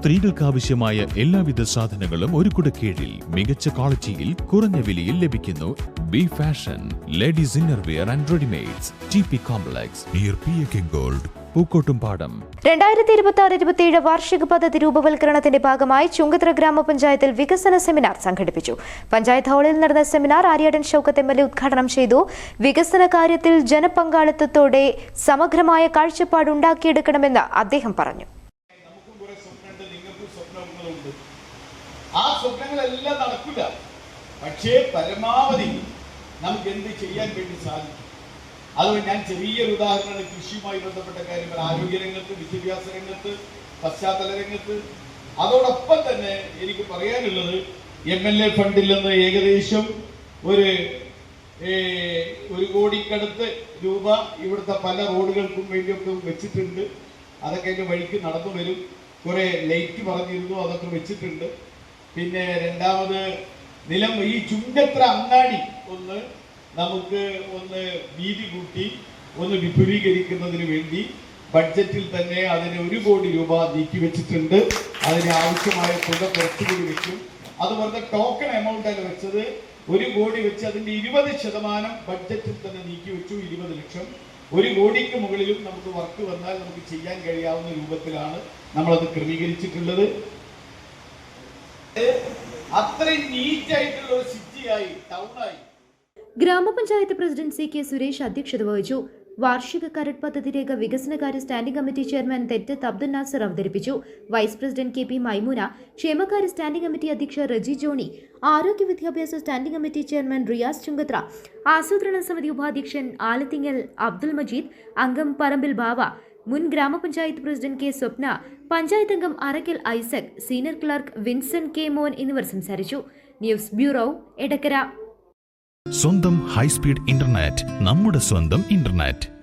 സ്ത്രീകൾക്ക് ആവശ്യമായ എല്ലാവിധ സാധനങ്ങളും ഒരു കുട കീഴിൽ മികച്ച ക്വാളിറ്റിയിൽ കുറഞ്ഞ വിലയിൽ ലഭിക്കുന്നു B fashion ladies innerwear and readymades T P complex near P A K gold Pookkottumpadam രണ്ടായിരത്തി ഇരുപത്തി ആറ് വാർഷിക പദ്ധതി രൂപവൽക്കരണത്തിന്റെ ഭാഗമായി ചുങ്കത്ര ഗ്രാമപഞ്ചായത്തിൽ വികസന സെമിനാർ സംഘടിപ്പിച്ചു. പഞ്ചായത്ത് ഹാളിൽ നടന്ന seminar Aryadan Shoukath M L A ഉദ്ഘാടനം ചെയ്തു. വികസന കാര്യത്തിൽ ജനപങ്കാളിത്തത്തോടെ സമഗ്രമായ കാഴ്ചപ്പാട് ഉണ്ടാക്കിയെടുക്കണമെന്ന് അദ്ദേഹം പറഞ്ഞു നമുക്കും കുറെ സ്വപ്നമുണ്ട് നിങ്ങൾക്കും സ്വപ്നങ്ങളുണ്ട് ആ സ്വപ്നങ്ങളെല്ലാം നടക്കില്ല. പക്ഷേ പരമാവധി നമുക്ക് എന്ത് ചെയ്യാൻ വേണ്ടി സാധിക്കും? അതുകൊണ്ട് ഞാൻ ചെറിയൊരു ഉദാഹരണമാണ് കൃഷിയുമായി ബന്ധപ്പെട്ട കാര്യങ്ങൾ ആരോഗ്യ രംഗത്ത് വിദ്യാഭ്യാസ രംഗത്ത് പശ്ചാത്തല രംഗത്ത് അതോടൊപ്പം തന്നെ എനിക്ക് പറയാനുള്ളത് എം എൽ എ ഫണ്ടിൽ നിന്ന് ഏകദേശം ഒരു ഒരു കോടിക്കടുത്ത് രൂപ ഇവിടുത്തെ പല റോഡുകൾക്കും വേണ്ടിയൊക്കെ വെച്ചിട്ടുണ്ട്. അതൊക്കെ അതിന്റെ വഴിക്ക് നടന്നു വരും. കുറെ ലൈറ്റ് പറഞ്ഞിരുന്നു അതൊക്കെ വെച്ചിട്ടുണ്ട്. പിന്നെ രണ്ടാമത് നിലം ഈ ചുങ്കത്ര അങ്ങാടി ഒന്ന് നമുക്ക് ഒന്ന് വീതി കൂട്ടി ഒന്ന് വിപുലീകരിക്കുന്നതിന് വേണ്ടി ബഡ്ജറ്റിൽ തന്നെ അതിന് ഒരു കോടി രൂപ നീക്കി വെച്ചിട്ടുണ്ട്. അതിന് ആവശ്യമായ തുക കുറച്ചുകൂടി വെക്കും. അതുപോലെ ടോക്കൺ എമൗണ്ട് ആണ് വെച്ചത്. ഒരു കോടി വെച്ച് അതിന്റെ ഇരുപത് ശതമാനം ബഡ്ജറ്റിൽ തന്നെ നീക്കി വെച്ചു ഇരുപത് ലക്ഷം. ഒരു കോടിക്ക് മുകളിലും നമുക്ക് വർക്ക് വന്നാൽ നമുക്ക് ചെയ്യാൻ കഴിയാവുന്ന രൂപത്തിലാണ് നമ്മളത് ക്രമീകരിച്ചിട്ടുള്ളത്. ഒരു ഗ്രാമപഞ്ചായത്ത് പ്രസിഡന്റ് സി കെ സുരേഷ് അധ്യക്ഷത വഹിച്ചു. വാർഷിക കരട് പദ്ധതി രേഖ വികസനകാര്യ standing committee chairman Thettath Abdul Nasar അവതരിപ്പിച്ചു. Vice president K P Maimuna ക്ഷേമകാര്യ സ്റ്റാൻഡിംഗ് കമ്മിറ്റി അധ്യക്ഷ റജി ജോണി ആരോഗ്യ വിദ്യാഭ്യാസ standing committee chairman Riyas Chungathra ആസൂത്രണ സമിതി ഉപാധ്യക്ഷൻ ആലത്തിങ്ങൽ അബ്ദുൽ മജീദ് അംഗം പറമ്പിൽ ബാവ മുൻ ഗ്രാമപഞ്ചായത്ത് പ്രസിഡന്റ് കെ സ്വപ്ന പഞ്ചായത്ത് അംഗം Arakkal Isaac senior clerk Vinson K Mon എന്നിവർ സംസാരിച്ചു. News bureau Edakkara. സ്വന്തം ഹൈസ്പീഡ് ഇന്റർനെറ്റ് നമ്മുടെ സ്വന്തം ഇന്റർനെറ്റ്.